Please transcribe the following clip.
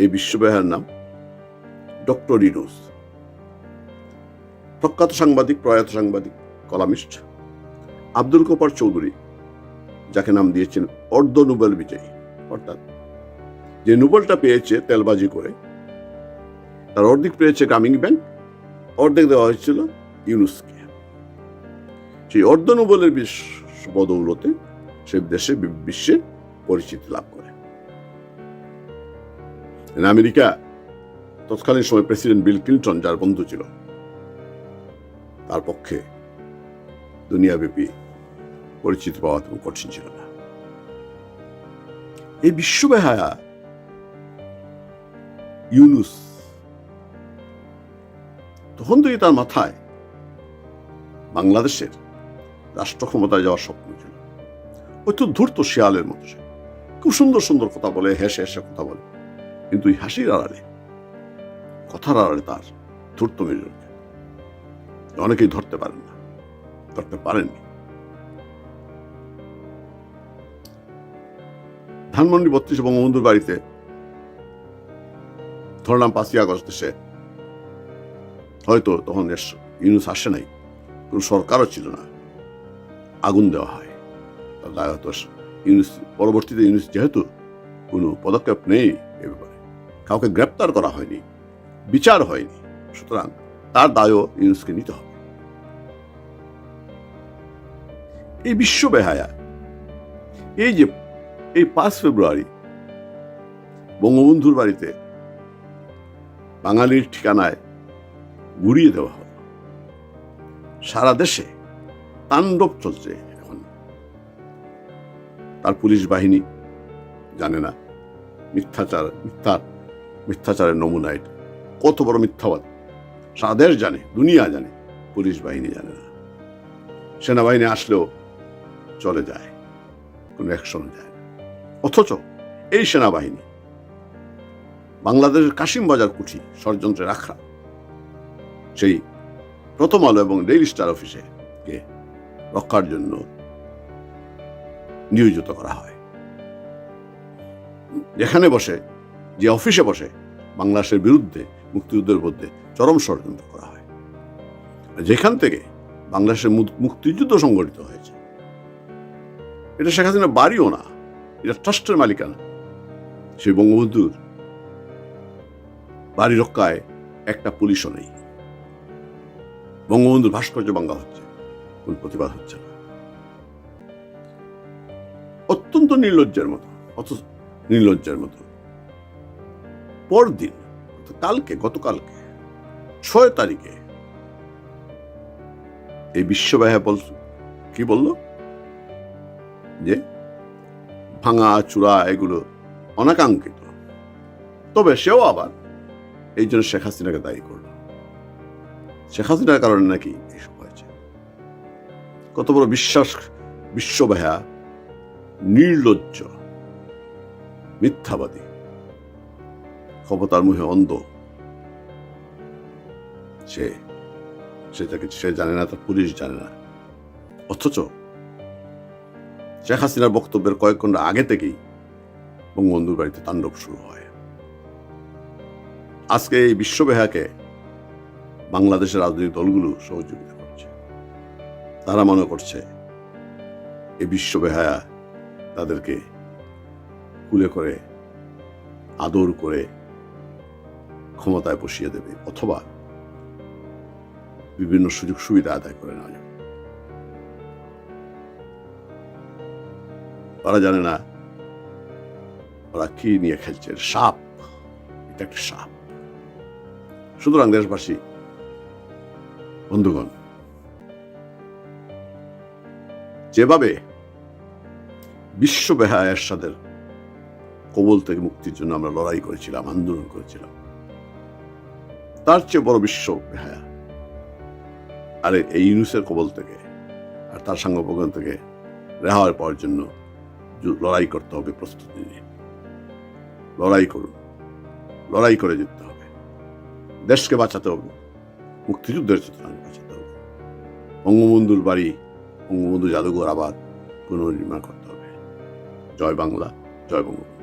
এই বিশ্ববিদ্যালয়ের নাম ডক্টর ইনুস। প্রখ্যাত সাংবাদিক, প্রয়াত সাংবাদিক, কলামিস্ট আব্দুল কপার চৌধুরী, যাকে নাম দিয়েছেন অর্ধ নোবেল বিজয়ী, অর্থাৎ যে নোবেলটা পেয়েছে তেলবাজি করে, তার অর্ধেক পেয়েছে গ্রামীণ ব্যাংক, অর্ধেক দেওয়া হয়েছিল ইউনুসকে। সেই অর্ধ নোবেলের বিশ- বদৌলতে সে দেশে বিশ্বে পরিচিতি লাভ করে। আমেরিকা তৎকালীন সময় প্রেসিডেন্ট বিল ক্লিন্টন যার বন্ধু ছিল, তার পক্ষে দুনিয়াব্যাপী পরিচিত পাওয়া তেমন কঠিন ছিল না। এই বিশ্ববেহায়া ইউনুস তখন থেকে তার মাথায় বাংলাদেশের রাষ্ট্র ক্ষমতায় যাওয়ার স্বপ্ন ছিল। ওই তো ধূর্ত শিয়ালের মতো খুব সুন্দর সুন্দর কথা বলে, হেসে হেসে কথা বলে। কিন্তু এই হাসির আড়ালে, কথার আড়ালে তার ধূর্ত মেজর অনেকেই ধরতে পারেন না, ধরতে পারেননি। ধানমন্ডি বত্রিশে বঙ্গবন্ধুর বাড়িতে ধরলাম পাঁচই আগস্ট দেশে হয়তো তখন ইউনুস আসে নাই, কোনো সরকারও ছিল না। আগুন দেওয়া হয়। হয়তো ইউনুস, পরবর্তীতে ইউনুস যেহেতু কোনো পদক্ষেপ নেই এ ব্যাপারে। কাউকে গ্রেপ্তার করা হয়নি, বিচার হয়নি। সুতরাং তার দায়ও ইউনুসকে নিতে হবে। এই বিশ্ব বেহায়া, এই যে, এই পাঁচ ফেব্রুয়ারি, বঙ্গবন্ধুর বাড়িতে বাঙালির ঠিকানায় ঘুরিয়ে দেওয়া হলো। সারা দেশে তাণ্ডব চলছে এখন। তার পুলিশ বাহিনী জানে না, মিথ্যাচার, মিথ্যার মিথ্যাচারের নমুনা এটা কত বড় মিথ্যাবাদ। সারা দেশ জানে, দুনিয়া জানে, পুলিশ বাহিনী জানে না। সেনাবাহিনী আসলেও চলে যায়, কোনো অ্যাকশন যায় অথচ এই সেনাবাহিনী, বাংলাদেশের কাশিমবাজার কুঠি ষড়যন্ত্রে রাখা সেই প্রথম আলো এবং ডেইলি স্টার অফিসে কে রক্ষার জন্য নিয়োজিত করা হয়। যেখানে বসে যে অফিসে বসে বাংলাদেশের বিরুদ্ধে, মুক্তিযুদ্ধের বিরুদ্ধে চরম ষড়যন্ত্র করা হয়। যেখান থেকে বাংলাদেশের মুক্তিযুদ্ধ সংগঠিত হয়েছে, এটা শেখ হাসিনা বাড়িও না, এটা ট্রাস্টের মালিকানা। সেই বঙ্গবন্ধুর বাড়ি রক্ষায় একটা পুলিশও নেই। বঙ্গবন্ধুর ভাস্কর্য ভাঙ্গা হচ্ছে, কোন প্রতিবাদ হচ্ছে না। অত্যন্ত নির্লজ্জের মতো, অত নির্লজ্জের মতো। পরদিন কালকে, গতকালকে, ছয় তারিখে, এই বিশ্বব্যাহা বল, কি বলল? যে ভাঙা, চূড়া, এগুলো অনাকাঙ্ক্ষিত। তবে সেও আবার এই জন্য শেখ হাসিনাকে দায়ী করল। শেখ হাসিনার কারণে নাকি এসব হয়েছে। কত বড় বিশ্বাস বিশ্বব্যাহা, নির্লজ্জ, মিথ্যাবাদী। ক্ষমতার মুখে অন্ধ। সে সেটাকে সে জানে না, তার পুলিশ জানে না। অথচ শেখ হাসিনার বক্তব্যের কয়েক ঘণ্টা আগে থেকেই বঙ্গবন্ধুর বাড়িতে তাণ্ডব শুরু হয়। আজকে এই বিশ্ববেহাকে বাংলাদেশের রাজনৈতিক দলগুলো সহযোগিতা করছে। তারা মনে করছে এই বিশ্ববেহায়া তাদেরকে কুলে করে, আদর করে ক্ষমতায় বসিয়ে দেবে অথবা বিভিন্ন সুযোগ সুবিধা আদায় করে নেওয়া যাবে। ওরা জানে না, ওরা কি নিয়ে খেলছে। সাপ, এটা একটা সাপ। সুতরাং দেশবাসী, বন্ধুগণ, যেভাবে বিশ্ব বেহা এরশাদের কবল থেকে মুক্তির জন্য আমরা লড়াই করেছিলাম, আন্দোলন করেছিলাম তার চেয়ে বড় বিশ্ব বেহায়া আর, এই ইউনুসের কবল থেকে আর তার সাংগপকন থেকে রেহাই পাওয়ার জন্য লড়াই করতে হবে প্রস্তুতি নিয়ে। লড়াই করুন। লড়াই করে জিততে হবে। দেশকে বাঁচাতে হবে। মুক্তিযুদ্ধের চেতনা বাঁচাতে হবে। বঙ্গবন্ধুর বাড়ি, বঙ্গবন্ধু জাদুঘর আবার পুনর্নির্মাণ করতে হবে। জয় বাংলা, জয় বঙ্গবন্ধু।